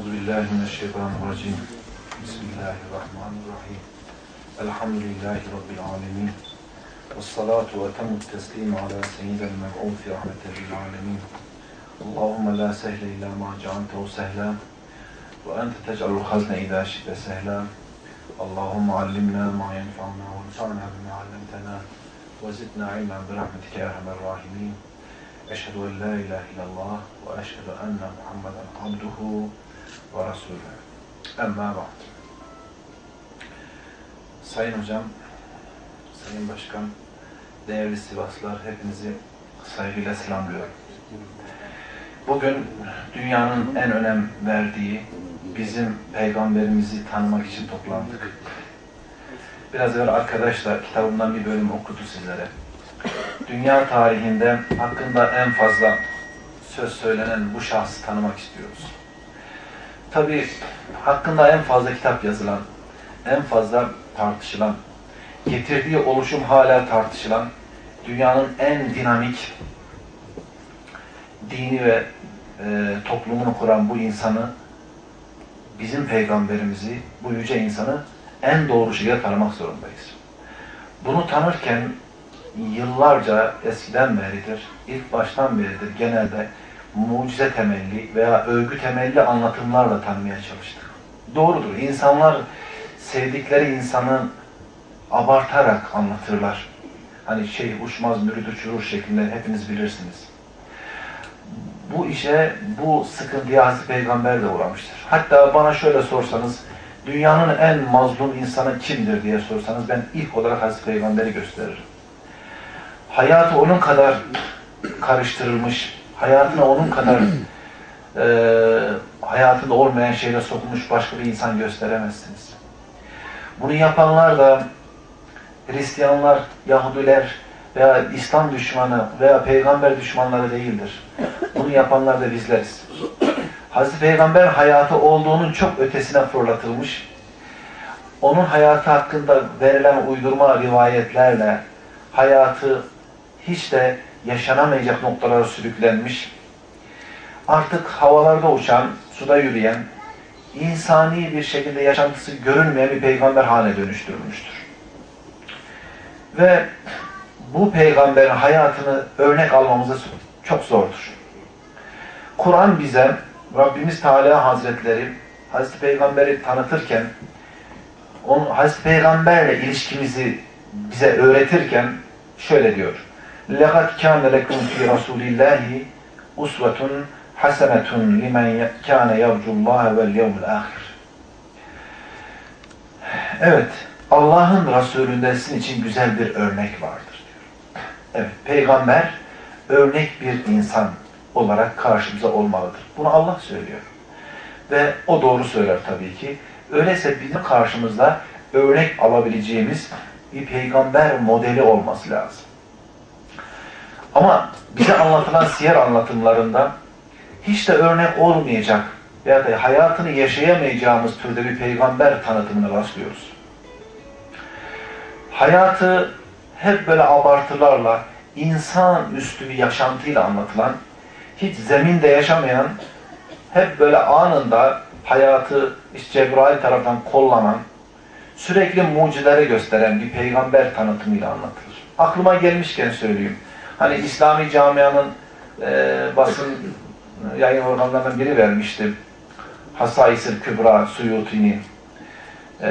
أعوذ بالله من الشيطان الرجيم. بسم الله الرحمن الرحيم. الحمد لله رب العالمين. والصلاة وأتم التسليم على سيد المبعوث رحمة للعالمين. اللهم لا سهل إلا ما جعلته سهلا. وأنت تجعل الحزن إذا شئت سهلا. اللهم علمنا ما ينفعنا وانفعنا بما علمتنا. وزدنا علما برحمتك يا أرحم الراحمين. أشهد أن لا إله إلا الله وأشهد أن محمدا عبده ve resulü. Emma ba'd. Sayın Hocam, Sayın Başkan, değerli Sivaslar, hepinizi saygıyla selamlıyorum. Bugün dünyanın en önem verdiği bizim peygamberimizi tanımak için toplandık. Biraz evvel arkadaşlar kitabımdan bir bölüm okudu sizlere. Dünya tarihinde hakkında en fazla söz söylenen bu şahsı tanımak istiyoruz. Tabi hakkında en fazla kitap yazılan, en fazla tartışılan, getirdiği oluşum hala tartışılan, dünyanın en dinamik dini ve e, toplumunu kuran bu insanı, bizim peygamberimizi, bu yüce insanı en doğru şekilde tanımak zorundayız. Bunu tanırken yıllarca eskiden beridir, ilk baştan beridir genelde mucize temelli veya övgü temelli anlatımlarla tanımaya çalıştık. Doğrudur. İnsanlar sevdikleri insanı abartarak anlatırlar. Hani şey uçmaz mürid uçurur şeklinde hepiniz bilirsiniz. Bu işe, bu sıkıntıya Hazreti Peygamber de uğramıştır. Hatta bana şöyle sorsanız, dünyanın en mazlum insanı kimdir diye sorsanız ben ilk olarak Hazreti Peygamber'i gösteririm. Hayatı onun kadar karıştırılmış, hayatına onun kadar e, hayatında olmayan şeyle sokulmuş başka bir insan gösteremezsiniz. Bunu yapanlar da Hristiyanlar, Yahudiler veya İslam düşmanı veya peygamber düşmanları değildir. Bunu yapanlar da bizleriz. Hazreti Peygamber hayatı olduğunun çok ötesine fırlatılmış. Onun hayatı hakkında verilen uydurma rivayetlerle hayatı hiç de yaşanamayacak noktalara sürüklenmiş. Artık havalarda uçan, suda yürüyen, insani bir şekilde yaşantısı görünmeyen bir peygamber haline dönüştürülmüştür. Ve bu peygamberin hayatını örnek almamız çok zordur. Kur'an bize Rabbimiz Teala Hazretleri Hazreti Peygamber'i tanıtırken onun Hazreti Peygamberle ilişkimizi bize öğretirken şöyle diyor. لَقَدْ كَانَ لَكُمْ فِي رَسُولِ اللّٰهِ اُسْوَةٌ حَسَنَةٌ لِمَنْ كَانَ يَرْجُ اللّٰهَ وَالْيَوْمُ الْآخِرِ Evet, Allah'ın Resulünde sizin için güzel bir örnek vardır diyor. Evet, peygamber örnek bir insan olarak karşımıza olmalıdır. Bunu Allah söylüyor. Ve o doğru söyler tabii ki. Öyleyse bizim karşımızda örnek alabileceğimiz bir peygamber modeli olması lazım. Ama bize anlatılan siyer anlatımlarında hiç de örnek olmayacak veya da hayatını yaşayamayacağımız türde bir peygamber tanıtımına rastlıyoruz. Hayatı hep böyle abartılarla, insan üstü bir yaşantıyla anlatılan, hiç zeminde yaşamayan, hep böyle anında hayatı işte Cebrail tarafından kollanan, sürekli mucizeleri gösteren bir peygamber tanıtımıyla anlatılır. Aklıma gelmişken söyleyeyim. Hani İslami camianın e, basın yayın organlarından biri vermişti. Hasais-ül Kübra Suyuti'nin e,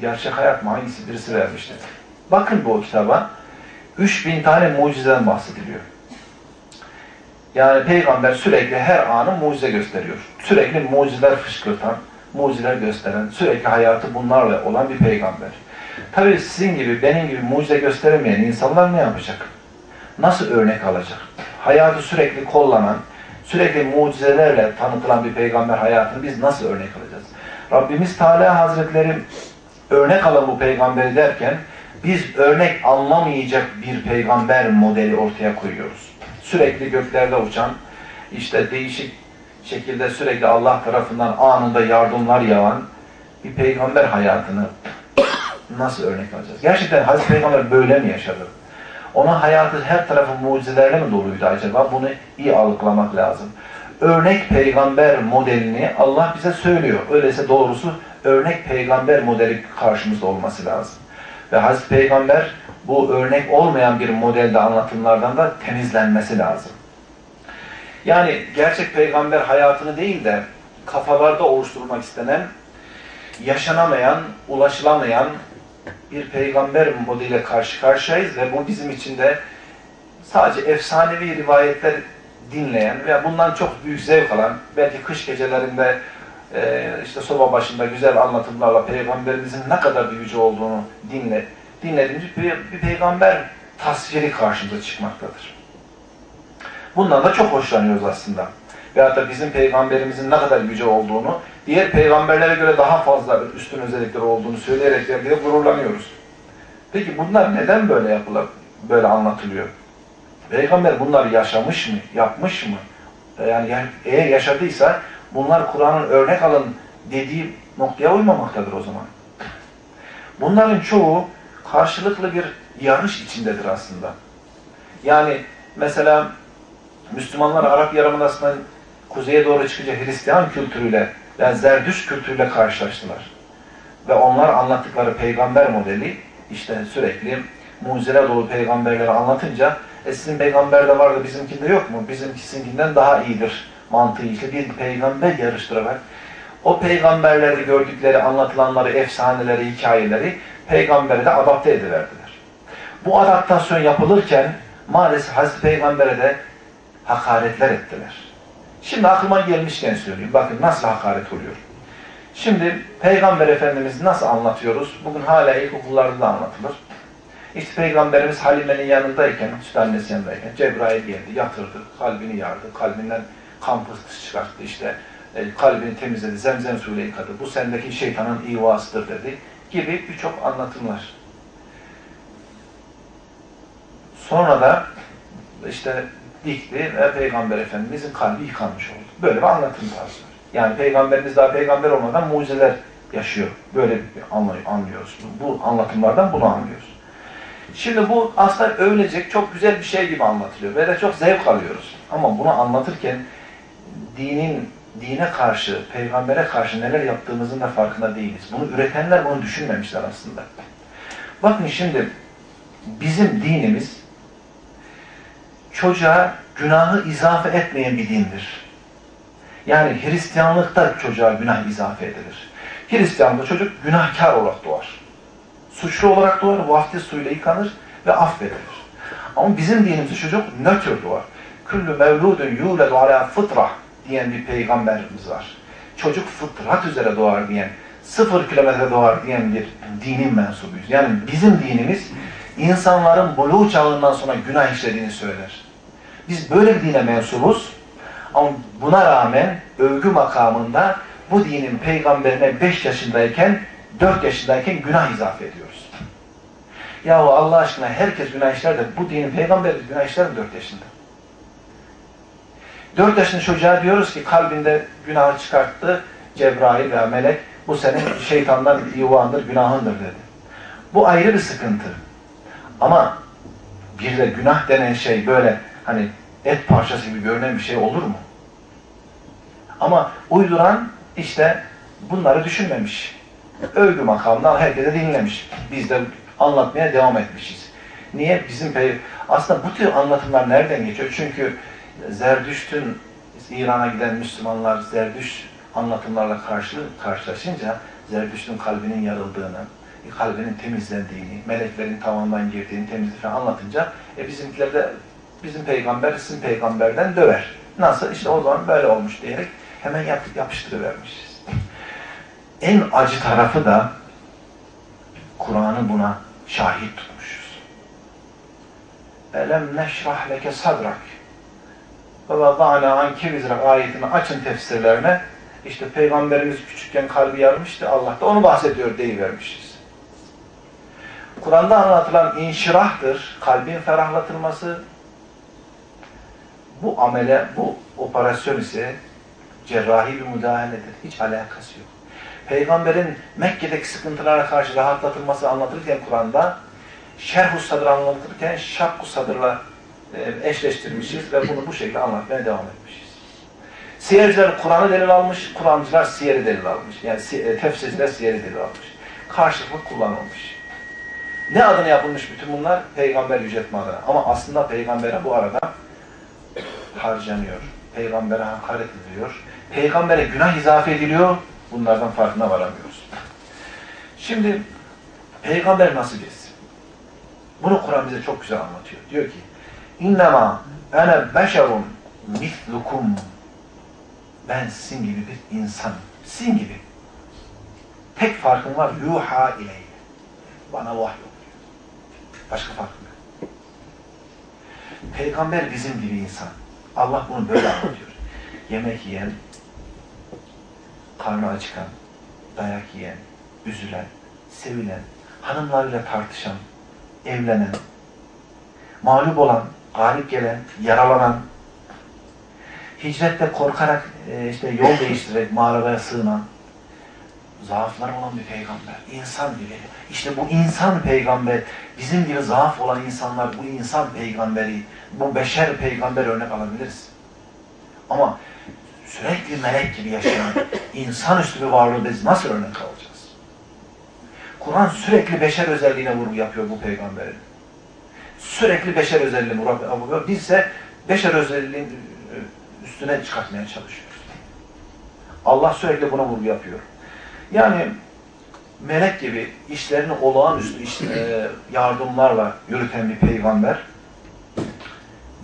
gerçek hayat mı hangisi birisi vermişti. Bakın bu kitaba 3000 tane mucizeden bahsediliyor. Yani peygamber sürekli her anı mucize gösteriyor. Sürekli mucizeler fışkırtan, mucizeler gösteren, sürekli hayatı bunlarla olan bir peygamber. Tabii sizin gibi, benim gibi mucize gösteremeyen insanlar ne yapacak? Nasıl örnek alacak? Hayatı sürekli kollanan, sürekli mucizelerle tanıtılan bir peygamber hayatını biz nasıl örnek alacağız? Rabbimiz Teala Hazretleri örnek alan bu peygamberi derken biz örnek anlamayacak bir peygamber modeli ortaya koyuyoruz. Sürekli göklerde uçan, işte değişik şekilde sürekli Allah tarafından anında yardımlar yağan bir peygamber hayatını nasıl örnek alacağız? Gerçekten Hazreti Peygamber böyle mi yaşadı? Onun hayatı her tarafı mucizelerle mi doluydu acaba? Bunu iyi algılamak lazım. örnek peygamber modelini Allah bize söylüyor. Öyleyse doğrusu örnek peygamber modeli karşımızda olması lazım. Ve Hazreti Peygamber bu örnek olmayan bir modelde anlatımlardan da temizlenmesi lazım. Yani gerçek peygamber hayatını değil de kafalarda oluşturulmak istenen, yaşanamayan, ulaşılamayan bir peygamber modeliyle karşı karşıyayız ve bu bizim için de sadece efsanevi rivayetler dinleyen veya bundan çok büyük zevk alan, belki kış gecelerinde e, işte soba başında güzel anlatımlarla peygamberimizin ne kadar büyücü olduğunu dinle, dinlediğimiz bir, bir peygamber tasviri karşımıza çıkmaktadır. Bundan da çok hoşlanıyoruz aslında. Veyahut da bizim peygamberimizin ne kadar yüce olduğunu, diğer peygamberlere göre daha fazla üstün özellikleri olduğunu söyleyerek de gururlanıyoruz. Peki bunlar neden böyle yapılır, böyle anlatılıyor? Peygamber bunları yaşamış mı, yapmış mı? Yani eğer yaşadıysa bunlar Kur'an'ın örnek alın dediği noktaya uymamaktadır o zaman. Bunların çoğu karşılıklı bir yarış içindedir aslında. Yani mesela Müslümanlar Arap Yarımadası'ndan kuzeye doğru çıkınca Hristiyan kültürüyle yani Zerdüş kültürüyle karşılaştılar. Ve onlar anlattıkları peygamber modeli işte sürekli mucizeler dolu peygamberleri anlatınca e sizin peygamberde var da bizimkinde yok mu? Bizimkisinden daha iyidir mantığıyla bir peygamber yarıştırarak o peygamberlerde gördükleri anlatılanları, efsaneleri, hikayeleri peygambere de adapte ediverdiler. Bu adaptasyon yapılırken maalesef Hazreti Peygamber'e de hakaretler ettiler. Şimdi aklıma gelmişken söyleyeyim. Bakın nasıl hakaret oluyor. Şimdi Peygamber Efendimiz nasıl anlatıyoruz? Bugün hala ilkokullarda da anlatılır. İşte Peygamberimiz Halime'nin yanındayken, süt annesi yanındayken Cebrail geldi, yatırdı, kalbini yardı, kalbinden kan pıstısı çıkarttı, işte e, kalbini temizledi, zemzem suyuyla yıkadı, bu sendeki şeytanın ivasıdır dedi gibi birçok anlatımlar. Sonra da işte dikti ve Peygamber Efendimizin kalbi yıkanmış oldu. Böyle bir anlatım tarzı var. Yani Peygamberimiz daha peygamber olmadan mucizeler yaşıyor. Böyle bir anlıyoruz. Bu anlatımlardan bunu anlıyoruz. Şimdi bu aslında övülecek çok güzel bir şey gibi anlatılıyor ve de çok zevk alıyoruz. Ama bunu anlatırken dinin dine karşı, peygambere karşı neler yaptığımızın da farkında değiliz. Bunu üretenler bunu düşünmemişler aslında. Bakın şimdi bizim dinimiz çocuğa günahı izafe etmeyen bir dindir. Yani Hristiyanlıkta çocuğa günah izafe edilir. Hristiyanlıkta çocuk günahkar olarak doğar. Suçlu olarak doğar, vaftiz suyla yıkanır ve affedilir. Ama bizim dinimizde çocuk nötr doğar. Küllü mevludun yuledu ala fıtrah diyen bir peygamberimiz var. Çocuk fıtrat üzere doğar diyen, sıfır kilometre doğar diyen bir dinin mensubuyuz. Yani bizim dinimiz insanların buluğ çağından sonra günah işlediğini söyler. Biz böyle bir dine mensubuz ama buna rağmen övgü makamında bu dinin peygamberine 5 yaşındayken 4 yaşındayken günah izafe ediyoruz. Yahu Allah aşkına herkes günah işler de bu dinin peygamberi günah işler mi 4 yaşında? 4 yaşında çocuğa diyoruz ki kalbinde günahı çıkarttı Cebrail veya melek bu senin şeytandan yuvandır, günahındır dedi. Bu ayrı bir sıkıntı. Ama bir de günah denen şey böyle hani et parçası gibi görünen bir şey olur mu? Ama uyduran işte bunları düşünmemiş. Övgü makamından herkese dinlemiş. Biz de anlatmaya devam etmişiz. Niye? Bizim aslında bu tür anlatımlar nereden geçiyor? Çünkü Zerdüşt'ün İran'a giden Müslümanlar Zerdüşt anlatımlarla karşı, karşılaşınca Zerdüşt'ün kalbinin yarıldığını, kalbinin temizlendiğini, meleklerin tavandan girdiğini, temizliğini anlatınca e bizimkiler de bizim peygamber sizin peygamberden döver. Nasıl? İşte o zaman böyle olmuş diyerek hemen yapıp yapıştırıvermişiz. En acı tarafı da Kur'an'ı buna şahit tutmuşuz. Elem neşrah leke sadrak ve vada'na anki vizrak ayetini açın tefsirlerine işte Peygamberimiz küçükken kalbi yarmıştı Allah da onu bahsediyor deyivermişiz. Kur'an'da anlatılan inşirahtır, kalbin ferahlatılması. Bu amele, bu operasyon ise cerrahi bir müdahaledir. Hiç alakası yok. Peygamberin Mekke'deki sıkıntılara karşı rahatlatılması anlatılırken Kur'an'da şerh-u sadr anlatılırken şakku sadrla e, eşleştirmişiz ve bunu bu şekilde anlatmaya devam etmişiz. Siyerciler Kur'an'ı delil almış, Kur'ancılar siyeri delil almış. Yani e, tefsirciler siyeri delil almış. Karşılıklı kullanılmış. Ne adına yapılmış bütün bunlar? Peygamber yüceltme adına. Ama aslında peygambere bu arada harcanıyor. Peygambere hakaret ediliyor. Peygambere günah izafe ediliyor. Bunlardan farkına varamıyoruz. Şimdi peygamber nasıl birisi? Bunu Kur'an bize çok güzel anlatıyor. Diyor ki İnnemâ ene beşerun mislukum ben sizin gibi bir insanım. Sizin gibi. Tek farkım var. Yuha ileyh. Bana vahiy oluyor. Başka farkım yok. Peygamber bizim gibi insan. Allah bunu böyle anlatıyor. Yemek yiyen, karnı acıkan, dayak yiyen, üzülen, sevilen, hanımlarıyla tartışan, evlenen, mağlup olan, galip gelen, yaralanan, hicrette korkarak e, işte yol değiştirerek mağaraya sığınan, zaafları olan bir peygamber. insan gibi. İşte bu insan peygamber, bizim gibi zaaf olan insanlar bu insan peygamberi, bu beşer peygamber örnek alabiliriz. Ama sürekli melek gibi yaşayan insanüstü bir varlığı biz nasıl örnek alacağız? Kur'an sürekli beşer özelliğine vurgu yapıyor bu peygamberin. Sürekli beşer özelliğine vurgu yapıyor. Biz ise beşer özelliğin üstüne çıkartmaya çalışıyoruz. Allah sürekli buna vurgu yapıyor. Yani melek gibi işlerini olağanüstü iş, e, yardımlarla yürüten bir peygamber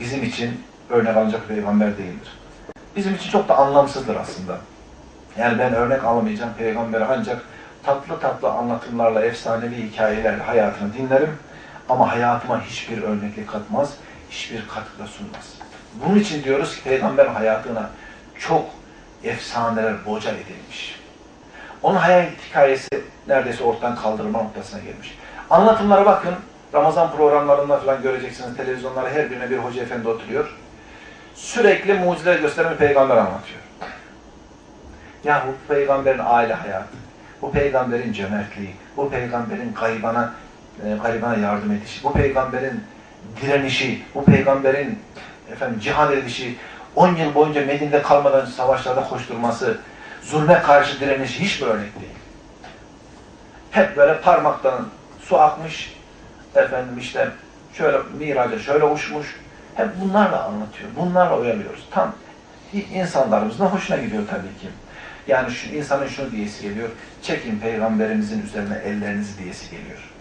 bizim için örnek alınacak bir peygamber değildir. Bizim için çok da anlamsızdır aslında. Yani ben örnek alamayacağım peygamberi ancak tatlı tatlı anlatımlarla, efsanevi hikayelerle hayatını dinlerim ama hayatıma hiçbir örneklik katmaz, hiçbir katkıda sunmaz. Bunun için diyoruz ki peygamber hayatına çok efsaneler boca edilmiş. Onun hayat hikayesi neredeyse ortadan kaldırma noktasına gelmiş. Anlatımlara bakın, Ramazan programlarında falan göreceksiniz, televizyonlara her birine bir hoca efendi oturuyor. Sürekli mucizeler gösteren peygamber anlatıyor. Ya bu peygamberin aile hayatı, bu peygamberin cömertliği, bu peygamberin gaybana, e, gaybana yardım edişi, bu peygamberin direnişi, bu peygamberin efendim cihad edişi, 10 yıl boyunca Medine'de kalmadan savaşlarda koşturması, zulme karşı direnişi hiç bir örnek değil. Hep böyle parmaktan su akmış, efendim işte şöyle miraca şöyle uçmuş, hep bunlarla anlatıyor, bunlarla uyarıyoruz. Tam insanlarımızın hoşuna gidiyor tabii ki. Yani şu insanın şunu diyesi geliyor, çekin peygamberimizin üzerine ellerinizi diyesi geliyor.